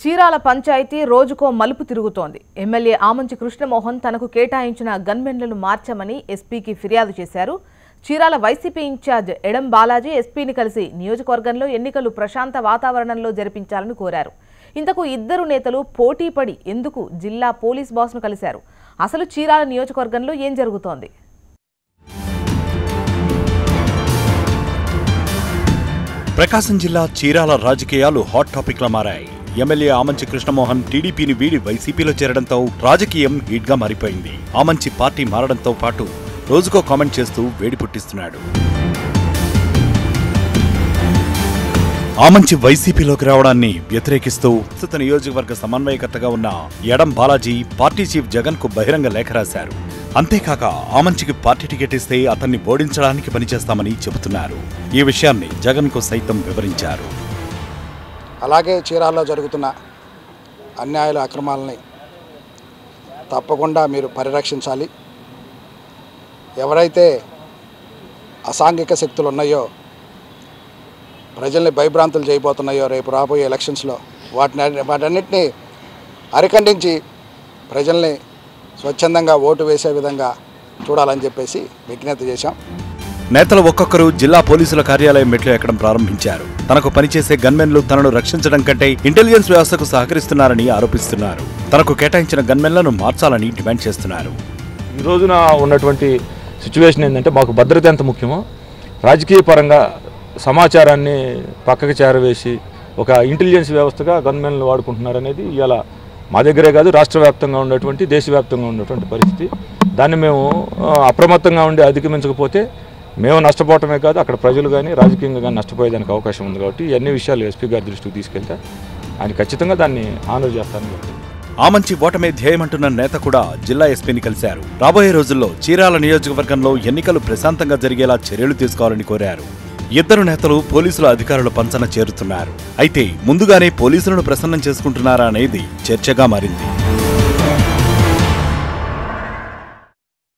చీరాల పంచాయతీ రోజుకో మలుపు తిరుగుతోంది. ఎమ్మెల్యే ఆమంచి కృష్ణమోహన్ తనకు కేటాయించిన గన్మెన్లను మార్చమని ఎస్పీకి ఫిర్యాదు చేశారు. చీరాల వైసీపీ ఇన్ఛార్జ్ ఎడం బాలాజీ ఎస్పీని కలిసి నియోజకవర్గంలో ఎన్నికలు ప్రశాంత వాతావరణంలో జరిపించాలని కోరారు. ఇంతకు ఇద్దరు నేతలు పోటీపడి ఎందుకు జిల్లా పోలీస్ బాస్ను కలిశారు? అసలు చీరాల నియోజకవర్గంలో ఏం జరుగుతోంది? ప్రకాశం జిల్లా చీరాల రాజకీయాలు హాట్ టాపిక్ మారాయి. ఎమ్మెల్యే ఆమంచి కృష్ణమోహన్ టీడీపీని వీడి వైసీపీలో చేరడంతో రాజకీయం హీట్గా మారిపోయింది. ఆమంచి పార్టీ మారడంతో పాటు రోజుకో కామెంట్ చేస్తూ వేడి పుట్టిస్తున్నాడు. ఆమంచి వైసీపీలోకి రావడాన్ని వ్యతిరేకిస్తూ ప్రస్తుత నియోజకవర్గ సమన్వయకర్తగా ఉన్న ఎడం బాలాజీ పార్టీ చీఫ్ జగన్కు బహిరంగ లేఖ రాశారు. అంతేకాక ఆమంచికి పార్టీ టికెట్ ఇస్తే అతన్ని ఓడించడానికి పనిచేస్తామని చెబుతున్నారు. ఈ విషయాన్ని జగన్కు సైతం వివరించారు. అలాగే చీరాల్లో జరుగుతున్న అన్యాయాల అక్రమాలని తప్పకుండా మీరు పరిరక్షించాలి. ఎవరైతే అసాంఘిక శక్తులు ఉన్నాయో ప్రజల్ని భయభ్రాంతులు చేయబోతున్నాయో రేపు రాబోయే ఎలక్షన్స్లో వాటిని వాటన్నిటిని అరికండించి ప్రజల్ని స్వచ్ఛందంగా ఓటు వేసే విధంగా చూడాలని చెప్పేసి విజ్ఞప్తి చేశాం. నేతలు ఒక్కొక్కరు జిల్లా పోలీసుల కార్యాలయం మెట్లు ఎక్కడం ప్రారంభించారు. తనకు పనిచేసే గన్మెన్లు తనను రక్షించడం కంటే ఇంటెలిజెన్స్ వ్యవస్థకు సహకరిస్తున్నారని ఆరోపిస్తున్నారు. తనకు కేటాయించిన గన్మెన్లను మార్చాలని డిమాండ్ చేస్తున్నారు. ఈ రోజున ఉన్నటువంటి సిచ్యువేషన్ ఏంటంటే మాకు భద్రత ఎంత ముఖ్యమో రాజకీయ పరంగా సమాచారాన్ని పక్కకు చేరవేసి ఒక ఇంటెలిజెన్స్ వ్యవస్థగా గన్మెన్లు వాడుకుంటున్నారు అనేది ఇవాళ మా దగ్గరే కాదు రాష్ట్ర వ్యాప్తంగా ఉన్నటువంటి దేశవ్యాప్తంగా ఉన్నటువంటి పరిస్థితి. దాన్ని మేము అప్రమత్తంగా ఉండి అధిగమించకపోతే మేము నష్టపోవటమే కాదు అక్కడ ప్రజలు కానీ రాజకీయంగా కానీ నష్టపోయేదానికి అవకాశం ఉంది కాబట్టి ఇవన్నీ విషయాలు ఎస్పీ గారి దృష్టికి తీసుకెళ్తే ఆయన ఖచ్చితంగా దాన్ని ఆనర్ చేస్తాను చెప్తాను ఆమంచి ఓటమే ధ్యేయమంటున్న నేత కూడా జిల్లా ఎస్పీని కలిశారు. రాబోయే రోజుల్లో చీరాల నియోజకవర్గంలో ఎన్నికలు ప్రశాంతంగా జరిగేలా చర్యలు తీసుకోవాలని కోరారు. ఇద్దరు నేతలు పోలీసుల అధికారుల పంచన చేరుతున్నారు. అయితే ముందుగానే పోలీసులను ప్రసన్నం చేసుకుంటున్నారా అనేది చర్చగా మారింది.